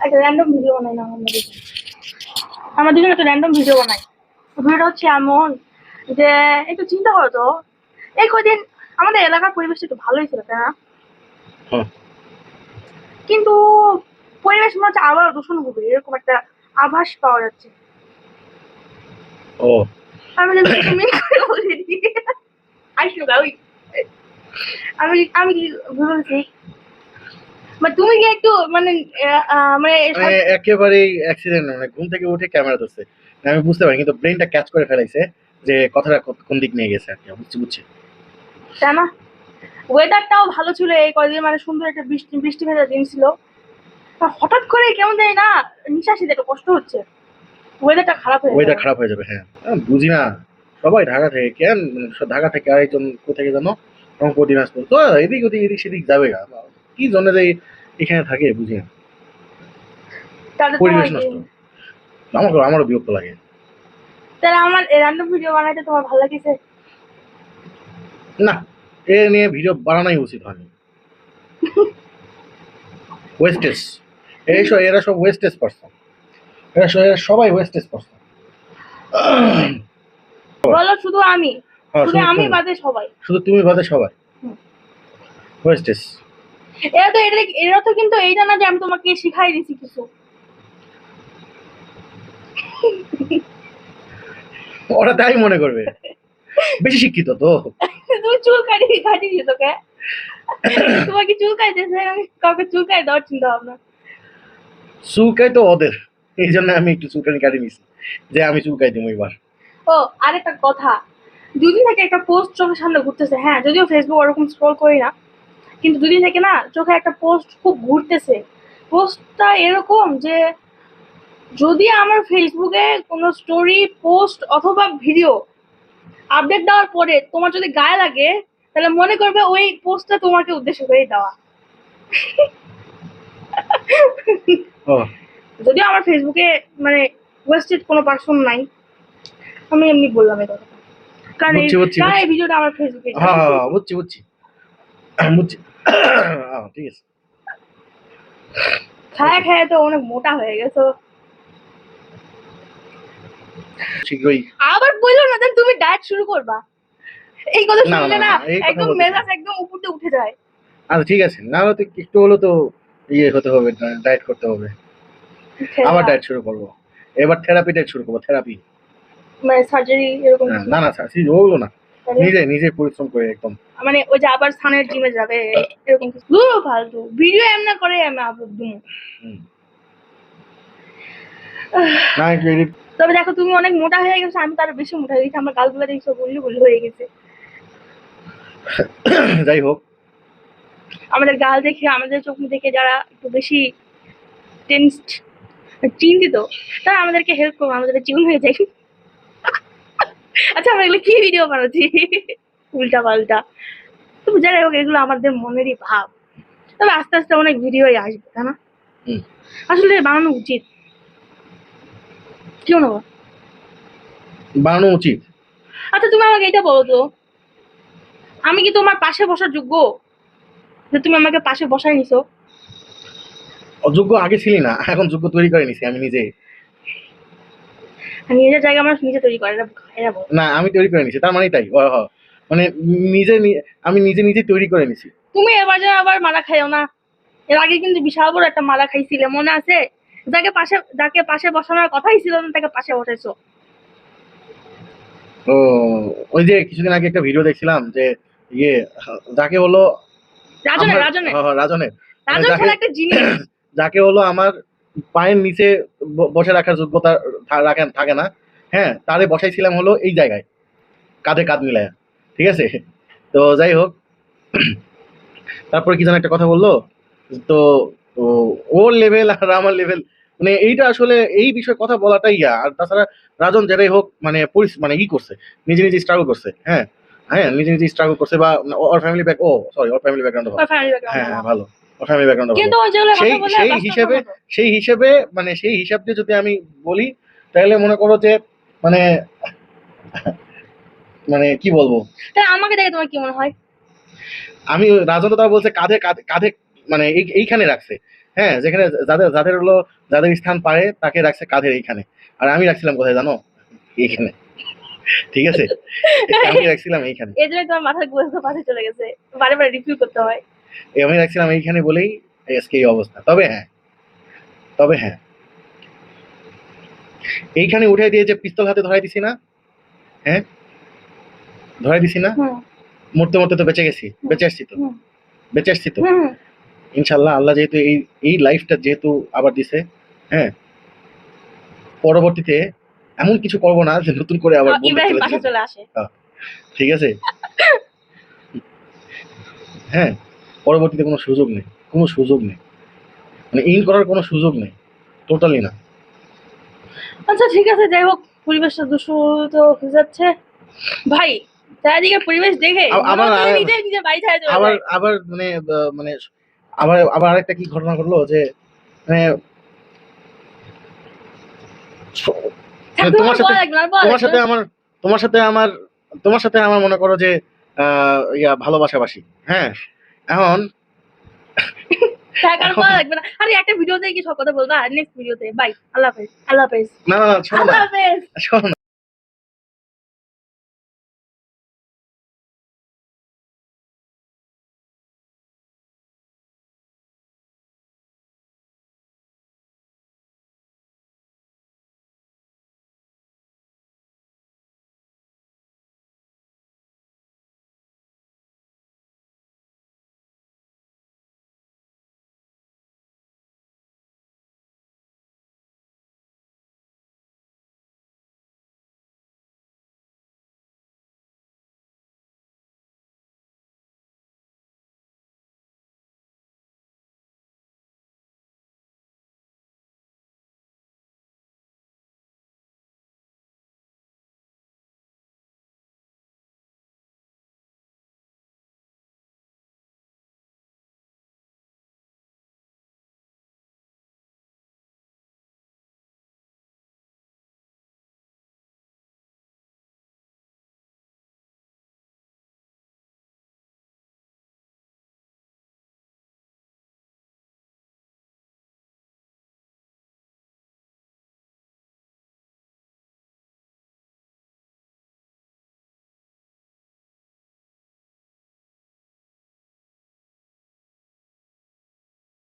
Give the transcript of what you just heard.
একটা random video বানাই না আমরা দুজন আমরা দুজন একটা র্যান্ডম ভিডিও বানাই। ভিডিওটা হচ্ছে এমন যে একটু চিন্তা করো তো এই কদিন আমাদের এলাকার পরিবেশটা একটু ভালোই ছিল তাই না? হ্যাঁ। কিন্তু পরিবেশ মনে হচ্ছে আবার দূষণ হবে এরকম একটা আভাস পাওয়া যাচ্ছে। ও। আমি আমি আমি কি বলছি? মানে তুমি কি একটু মানে মানে মানে একেবারেই অ্যাক্সিডেন্ট মানে ঘুম থেকে উঠে ক্যামেরা ধরছে। আমি বুঝতে পারি কিন্তু ব্রেনটা ক্যাচ করে ফেলাইছে যে কথাটা কোন দিক নিয়ে গেছে আর কি বুঝছি বুঝছি। তাই না ওয়েদারটাও ভালো ছিল এই কদিন মানে সুন্দর একটা বৃষ্টি বৃষ্টি ভেজা দিন ছিল। হঠাৎ করে কেমন জানি না নিঃশ্বাসিতে একটু কষ্ট হচ্ছে। ওয়েদারটা খারাপ হয়ে ওয়েদার খারাপ হয়ে যাবে হ্যাঁ। বুঝি না সবাই ঢাকা থেকে কেন ঢাকা থেকে আরেকজন কোথেকে জানো রংপুর দিনাজপুর তো এদিক ওদিক এদিক সেদিক যাবে গা। কি জন্য যে এখানে থাকে বুঝি না? পরিবেশ নষ্ট। আমাকে আমারও বিরক্ত লাগে। তাহলে আমার ভিডিও বানাইতে তোমার ভালো লাগছে? না এ নিয়ে ভিডিও বানানোই উচিত হয়নি। ওয়েস্টেজ এই সব এরা সব ওয়েস্টেজ পার্সন এরা সব- এরা সবাই ওয়েস্টেজ পার্সন বলো শুধু আমি। হ্যাঁ, শুধু আমি। বাদে সবাই। শুধু তুমি বাদে সবাই। ওয়েস্টেজ এরা তো এটা এরা তো কিন্তু এইটা না যে আমি তোমাকে শিখাই দিছি কিছু। ওরা তাই মনে করবে। বেশি শিক্ষিত তো। তুমি চুল কাটি কাটি দিও তোকে তোমার কি চুল কাটতেছে আমি কাউকে চুল কাটি দেওয়ার চিন্তা ভাবনা। চুলকাই তো ওদের। এই জন্য আমি একটু চুলকানি কাটি নিছি যে আমি চুলকাই দিব এবার। ও আরেকটা কথা। দুদিন থেকে একটা পোস্ট চোখের সামনে ঘুরতেছে হ্যাঁ যদিও ফেসবুক ওরকম স্ক্রল করি না কিন্তু দুদিন থেকে না চোখে একটা পোস্ট খুব ঘুরতেছে। পোস্টটা এরকম যে যদি আমার ফেসবুকে কোনো স্টোরি পোস্ট অথবা ভিডিও আপডেট দেওয়ার পরে তোমার যদি গায়ে লাগে তাহলে মনে করবে ওই পোস্টটা তোমাকে উদ্দেশ্য করেই দেওয়া। যদিও আমার ফেসবুকে মানে ওয়েস্টেড কোনো পার্সন নাই। আমি এমনি বললাম এই কথাটা। কারণ এই- ভিডিওটা আমার ফেসবুকে হ্যাঁ বুঝছি বুঝছি। ঠিক আছে। খায়া খায়া তো অনেক মোটা হয়ে গেছো। শীঘ্রই। আবার বলল না তুমি ডায়েট শুরু করবা। এই কথা শুনলে না, একদম মেজাজ একদম উপরতে উঠে যায়। আচ্ছা ঠিক আছে। না হলে একটু হলেও তো ইয়ে হতে হবে ডায়েট করতে হবে। আবার ডায়েট শুরু করব। এবার থেরাপি ডায়েট শুরু করব থেরাপি। মানে সার্জারি এরকম না না স্যার ওগুলো না। নিজে নিজে পরিশ্রম করে একদম। মানে ওই যে আবার সানের জিমে যাবে এরকম কিছু। দূর ফালতু। ভিডিও এমনা করে আমি আপলোড একটু তবে দেখো তুমি অনেক মোটা হয়ে গেছো আমি তার বেশি মোটা হয়ে গেছি। আমার গালগুলো দেখছ গুল্লি গুল্লি হয়ে গেছে। যাই হোক। আমাদের গাল দেখে আমাদের চোখ দেখে যারা একটু বেশি টেনসড চিন্তিত তারা আমাদেরকে হেল্প করব আমাদের চিউন হয়ে যায় আচ্ছা আমরা এগুলো কি ভিডিও বানাচ্ছি? উল্টা পাল্টা তবে যাই হোক এগুলো আমাদের মনেরই ভাব। তবে আস্তে আস্তে অনেক ভিডিওই আসবে তাই না? আসলে বানানো উচিত। কেউ না। বানানো উচিত। আচ্ছা তুমি আমাকে এটা বলো তো। আমি কি তোমার পাশে বসার যোগ্য? যে তুমি আমাকে পাশে বসাই নিছো? অযোগ্য আগে ছিলি না এখন যোগ্য তৈরি করে নিছি আমি নিজে। নিজের জায়গা মানুষ নিজে তৈরি করে এরা না আমি তৈরি করে নিছি তার মানে তাই মানে নিজে আমি নিজে নিজে তৈরি করে নিছি তুমি এবার যেন আবার মারা খাইও না। এর আগে কিন্তু বিশাল বড় একটা মারা খাইছিলে মনে আছে? যাকে পাশে যাকে পাশে বসানোর কথাই ছিল না তাকে পাশে বসাইছো ও ওই যে কিছুদিন আগে একটা ভিডিও দেখছিলাম যে ইয়ে যাকে হলো রাজনে আমার- রাজনে হ্যাঁ, হ্যাঁ, রাজনের। রাজন একটা জিনিস। যাকে হলো আমার পায়ের নিচে বসে রাখার যোগ্যতা রাখেন থাকে না। হ্যাঁ তারে বসাইছিলাম হলো এই জায়গায় কাঁধে কাঁধ মিলায়া ঠিক আছে? তো যাই হোক তারপরে কি যেন একটা কথা বলল? তো ওর লেভেল আর আমার লেভেল মানে এইটা আসলে এই বিষয়ে কথা বলাটাই ইয়া। আর তাছাড়া রাজন যেটাই হোক মানে মানে ই করছে নিজে নিজে স্ট্রাগল করছে হ্যাঁ? হ্যাঁ নিজে নিজে স্ট্রাগল করছে বা ওর ফ্যামিলি ব্যাক ও সরি ওর ফ্যামিলি ব্যাকগ্রাউন্ড background হ্যাঁ ভালো। ফ্যামিলি ব্যাকগ্রাউন্ড সেই সেই বাস্তব হিসেবে সেই হিসেবে মানে সেই হিসাব দিয়ে যদি আমি বলি তাহলে মনে করো যে মানে মানে কি বলব? তাহলে আমাকে দেখে তোমার কি মনে হয়? আমি রাজন তো বলছে কাঁধে কাঁধে মানে এইখানে রাখছে। হ্যাঁ যেখানে যাদের যাদের হলো যাদের স্থান পায় তাকে রাখছে কাঁধের এইখানে। আর আমি রাখছিলাম কোথায় জানো? এইখানে। ঠিক আছে? আমি রাখছিলাম এইখানে। এই জন্য তোমার মাথার গোছ পাশে চলে গেছে। বারে বারে রিভিউ করতে হয়। আমি রাখছিলাম এইখানে বলেই আজকে এই অবস্থা। তবে হ্যাঁ তবে হ্যাঁ। এইখানে উঠে দিয়ে যে পিস্তল হাতে ধরাই দিছি না? হ্যাঁ? ধরাই দিছি না? মরতে মরতে তো বেঁচে গেছি বেঁচে আসছি তো। বেঁচে আসছি তো। ইনশাল্লাহ আল্লাহ যেহেতু এই এই লাইফটা যেহেতু আবার দিছে হ্যাঁ? পরবর্তীতে এমন কিছু করব না যে নতুন করে আবার ঠিক আছে? হ্যাঁ? পরবর্তীতে কোনো সুযোগ নেই কোনো সুযোগ নেই। মানে ইন করার কোনো সুযোগ নেই টোটালি না। আচ্ছা ঠিক আছে যাই হোক পরিবেশটা দূষিত হয়ে যাচ্ছে। ভাই চারিদিকে পরিবেশ দেখে আ- আমার- হচ্ছে নিজে নিজে বাড়ি ছাড়া চলে আবার আবার মানে মানে আবার আবার আরেকটা কি ঘটনা ঘটলো যে মানে তোমার সাথে তোমার সাথে আমার তোমার সাথে আমার তোমার সাথে আমার মনে করো যে আহ, ইয়া ভালোবাসাবাসি হ্যাঁ? এখন থাক, আর বলা লাগবে না। আরে একটা ভিডিওতে কি সব কথা বলবা? নেক্সট ভিডিওতে বাই আল্লাহ হাফেজ আল্লাহ হাফেজ। না না না আল্লাহ হাফেজ।